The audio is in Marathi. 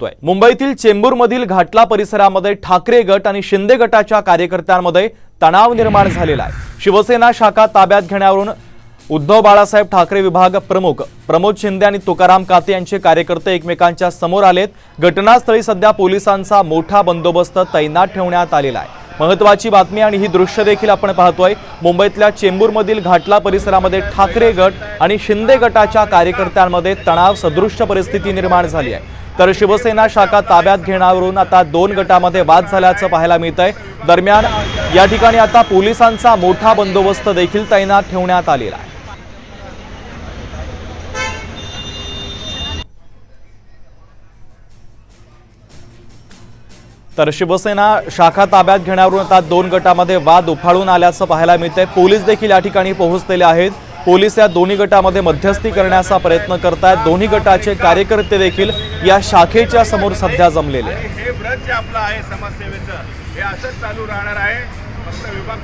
होतोय. मुंबईतील चेंबूरमधील घाटला परिसरामध्ये ठाकरे गट आणि शिंदे गटाच्या कार्यकर्त्यांमध्ये तणाव निर्माण झालेला आहे. शिवसेना शाखा ताब्यात घेण्यावरून उद्धव बाळासाहेब ठाकरे विभाग प्रमुख प्रमोद शिंदे आणि तुकाराम काते यांचे कार्यकर्ते एकमेकांच्या समोर आलेत. घटनास्थळी सध्या पोलिसांचा मोठा बंदोबस्त तैनात ठेवण्यात आलेला आहे. महत्वाची बातमी आणि ही दृश्य देखील आपण पाहतोय. मुंबईतल्या चेंबूरमधील घाटला परिसरामध्ये ठाकरे गट आणि शिंदे गटाच्या कार्यकर्त्यांमध्ये तणाव सदृश्य परिस्थिती निर्माण झाली आहे. तर शिवसेना शाखा ताब्यात घेण्यावरून आता दोन गटामध्ये वाद झाल्याचं पाहायला मिळत आहे दरम्यान या ठिकाणी आता पोलिसांचा मोठा बंदोबस्त देखील तैनात ठेवण्यात आलेला आहे. तर शिवसेना शाखा ताब्यात घेण्यावरून आता दोन गटामध्ये वाद उफाळून आल्याचं पाहायला मिळतंय. पोलीस देखील या ठिकाणी पोहोचलेले आहेत. पोलीस या दोन्ही गटामध्ये मध्यस्थी करण्याचा प्रयत्न करतायत. दोन्ही गटाचे कार्यकर्ते देखील या शाखेच्या समोर सध्या जमलेले आहेत. हे व्रत जे आपलं आहे समाजसेवेचं हे असंच चालू राहणार आहे. फक्त विभाग